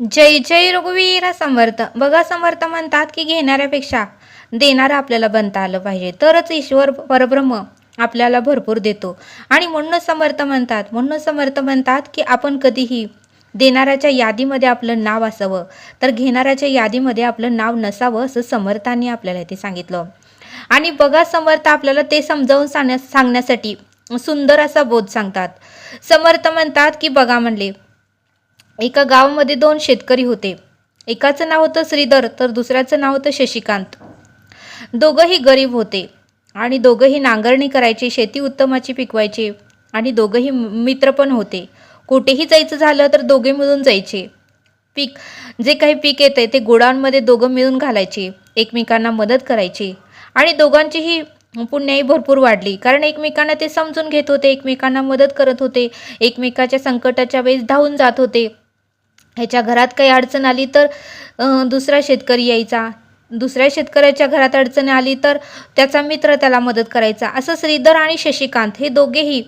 जय जय रघुवीर समर्थ बघा समर्थ म्हणतात की घेणाऱ्यापेक्षा देणारं आपल्याला बनता आलं पाहिजे. तरच ईश्वर परब्रह्म आपल्याला भरपूर देतो. आणि म्हणूनच समर्थ म्हणतात म्हणून समर्थ म्हणतात की आपण कधीही देणाऱ्याच्या यादीमध्ये आपलं नाव असावं. तर घेणाऱ्याच्या यादीमध्ये आपलं नाव नसावं असं समर्थांनी आपल्याला इथे सांगितलं. आणि बघा समर्थ आपल्याला ते समजावून सांगण्या सांगण्यासाठी सुंदर असा बोध सांगतात. समर्थ म्हणतात की बघा म्हणले एका गावामध्ये दोन शेतकरी होते. एकाचं नाव होतं श्रीधर तर दुसऱ्याचं नाव होतं शशिकांत. दोघंही गरीब होते आणि दोघंही नांगरणी करायचे शेती उत्तमाची पिकवायचे आणि दोघंही मित्र पण होते. कुठेही जायचं झालं तर दोघे मिळून जायचे. पीक जे काही पीक येते ते गोडाऊनमध्ये दोघं मिळून घालायचे एकमेकांना मदत करायची आणि दोघांचीही पुण्याई भरपूर वाढली. कारण एकमेकांना ते समजून घेत होते एकमेकांना मदत करत होते एकमेकाच्या संकटाच्या वेळेस धावून जात होते. ह्याच्या घरात काही अडचण आली तर दुसरा शेतकरी यायचा. दुसऱ्या शेतकऱ्याच्या घरात अडचण आली तर त्याचा मित्र त्याला मदत करायचा. असं श्रीधर आणि शशिकांत हे दोघेही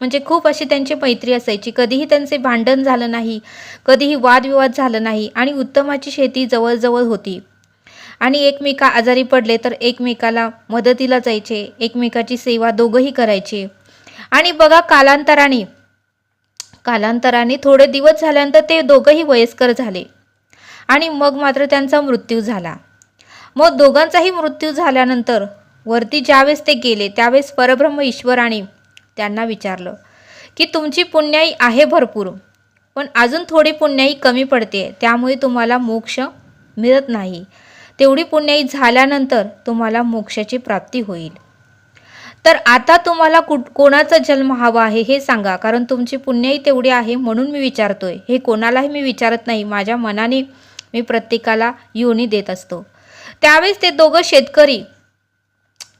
म्हणजे खूप अशी त्यांची मैत्री असायची. कधीही त्यांचे भांडण झालं नाही कधीही वादविवाद झालं नाही आणि उत्तमाची शेती जवळजवळ होती. आणि एकमेका आजारी पडले तर एकमेकाला मदतीला जायचे एकमेकाची सेवा दोघंही करायचे. आणि बघा कालांतराने कालांतराने थोडे दिवस झाल्यानंतर ते दोघंही वयस्कर झाले. आणि मग मात्र त्यांचा मृत्यू झाला. मग दोघांचाही मृत्यू झाल्यानंतर वरती ज्यावेळेस ते गेले त्यावेळेस परब्रह्म ईश्वराने त्यांना विचारलं की तुमची पुण्याई आहे भरपूर पण अजून थोडी पुण्याई कमी पडते त्यामुळे तुम्हाला मोक्ष मिळत नाही. तेवढी पुण्याई झाल्यानंतर तुम्हाला मोक्षाची प्राप्ती होईल. तर आता तुम्हाला कुठ कोणाचा जन्म हवा आहे हे सांगा. कारण तुमची पुण्यही तेवढी आहे म्हणून मी विचारतोय. हे कोणालाही मी विचारत नाही. माझ्या मनाने मी प्रत्येकाला योनी देत असतो. त्यावेळेस ते दोघं शेतकरी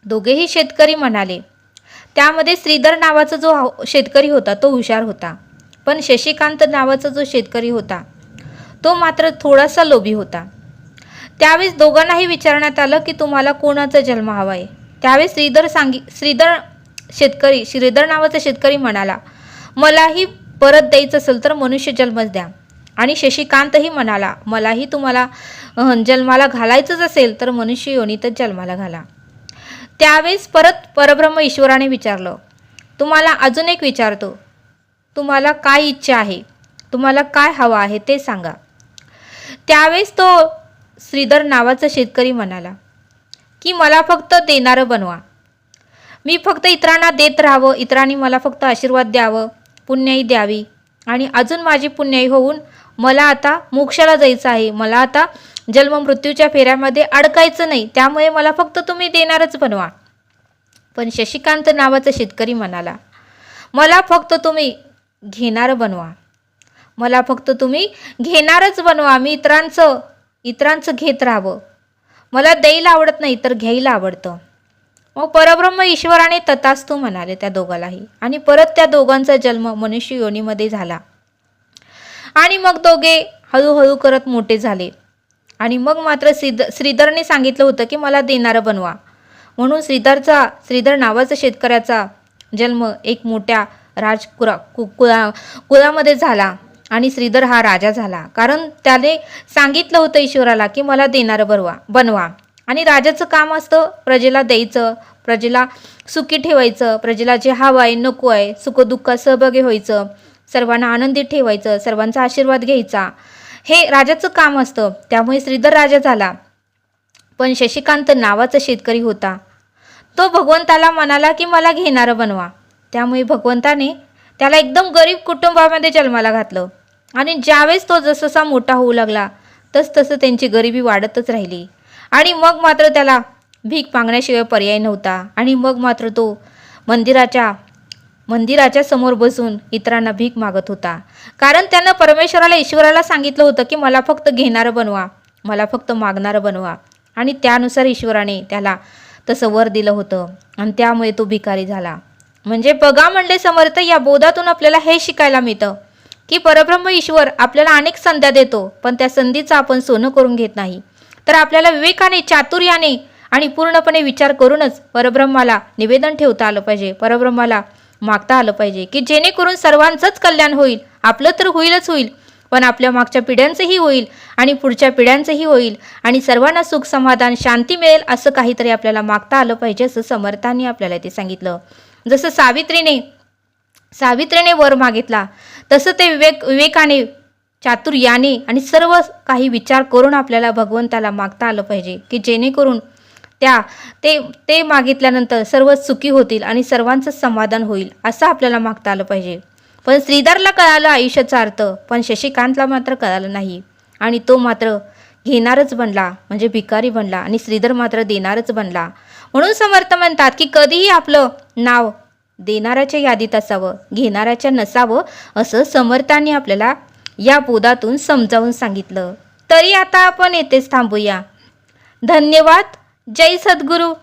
दोघेही शेतकरी म्हणाले. त्यामध्ये श्रीधर नावाचा जो हाव- शेतकरी होता तो हुशार होता. पण शशिकांत नावाचा जो शेतकरी होता तो मात्र थोडासा लोभी होता. त्यावेळेस दोघांनाही विचारण्यात आलं की तुम्हाला कोणाचा जन्म हवा आहे? त्यावेळेस श्रीधर सांगी श्रीधर शेतकरी श्रीधर नावाचा शेतकरी म्हणाला मलाही परत द्यायचं असेल तर मनुष्य जन्मच द्या. आणि शशिकांतही म्हणाला मलाही तुम्हाला जन्माला घालायचंच असेल तर मनुष्य योनीतच जन्माला घाला. त्यावेळेस परत परब्रह्म ईश्वराने विचारलं तुम्हाला अजून एक विचारतो. तुम्हाला काय इच्छा आहे? तुम्हाला काय हवं आहे ते सांगा. त्यावेळेस तो श्रीधर नावाचा शेतकरी म्हणाला की मला फक्त देणारं बनवा. मी फक्त इतरांना देत राहावं इतरांनी मला फक्त आशीर्वाद द्यावं पुण्याई द्यावी. आणि अजून माझी पुण्याई होऊन मला आता मोक्षाला जायचं आहे. मला आता जन्म मृत्यूच्या फेऱ्यामध्ये अडकायचं नाही. त्यामुळे मला फक्त तुम्ही देणारच बनवा. पण शशिकांत नावाचा शेतकरी म्हणाला मला फक्त तुम्ही घेणारं बनवा. मला फक्त तुम्ही घेणारच बनवा. मी इतरांचं इतरांचं घेत राहावं. मला द्यायला आवडत नाही तर घ्यायला आवडतं. मग परब्रह्म ईश्वराने तथास्तू म्हणाले त्या दोघालाही. आणि परत त्या दोघांचा जन्म मनुष्य योनीमध्ये झाला. आणि मग दोघे हळूहळू करत मोठे झाले. आणि मग मात्र श्रीध श्रीधरने सांगितलं होतं की मला देणारं बनवा. म्हणून श्रीधरचा श्रीधर नावाचा शेतकऱ्याचा जन्म एक मोठ्या राजकुरा कु कुळा कुळामध्ये झाला. आणि श्रीधर हा राजा झाला. कारण त्याने सांगितलं होतं ईश्वराला की मला देणारं बनवा बनवा. आणि राजाचं काम असतं प्रजेला द्यायचं प्रजेला सुखी ठेवायचं प्रजेला जे हवं आहे नको आहे सुखदुःखात सहभागी व्हायचं सर्वांना आनंदी ठेवायचं सर्वांचा आशीर्वाद घ्यायचा. हे राजाचं काम असतं. त्यामुळे श्रीधर राजा झाला. पण शशिकांत नावाचा शेतकरी होता. तो भगवंताला म्हणाला की मला घेणारं बनवा. त्यामुळे भगवंताने त्याला एकदम गरीब कुटुंबामध्ये जन्माला घातलं. आणि ज्यावेळेस तो जसजसा मोठा होऊ लागला तस तसं त्यांची गरिबी वाढतच राहिली. आणि मग मात्र त्याला भीक मागण्याशिवाय पर्याय नव्हता. आणि मग मात्र तो मंदिराच्या मंदिराच्या समोर बसून इतरांना भीक मागत होता. कारण त्यानं परमेश्वराला ईश्वराला सांगितलं होतं की मला फक्त घेणारं बनवा. मला फक्त मागणारं बनवा. आणि त्यानुसार ईश्वराने त्याला तसं वर दिलं होतं. आणि त्यामुळे तो भिकारी झाला. म्हणजे बघा म्हणले समर्थ या बोधातून आपल्याला हे शिकायला मिळतं. की परब्रह्म ईश्वर आपल्याला अनेक संध्या देतो पण त्या संधीचं आपण सोनं करून घेत नाही. तर आपल्याला विवेकाने चातुर्याने आणि पूर्णपणे विचार करूनच परब्रह्माला निवेदन ठेवता आलं पाहिजे परब्रह्माला मागता आलं पाहिजे की जेणेकरून सर्वांचंच कल्याण होईल आपलं तर होईलच होईल पण आपल्या मागच्या पिढ्यांचंही होईल आणि पुढच्या पिढ्यांचंही होईल आणि सर्वांना सुख समाधान शांती मिळेल असं काहीतरी आपल्याला मागता आलं पाहिजे असं समर्थांनी आपल्याला ते सांगितलं. जसं सावित्रीने सावित्रीने वर मागितला तसं ते विवेक विवेकाने चातुर्याने आणि सर्व काही विचार करून आपल्याला भगवंताला मागता आलं पाहिजे की जेणेकरून त्या ते ते मागितल्यानंतर सर्व सुखी होतील आणि सर्वांचं समाधान होईल असं आपल्याला मागता आलं पाहिजे. पण श्रीधरला कळालं आयुष्याचा अर्थ पण शशिकांतला मात्र कळालं नाही. आणि तो मात्र घेणारच बनला म्हणजे भिकारी बनला आणि श्रीधर मात्र देणारच बनला. म्हणून समर्थ म्हणतात की कधीही आपलं नाव देणाऱ्याच्या यादीत असावं घेणाऱ्याच्या नसावं असं समर्थांनी आपल्याला या बोधातून समजावून सांगितलं. तरी आता आपण येथेच थांबूया. धन्यवाद. जय सद्गुरू.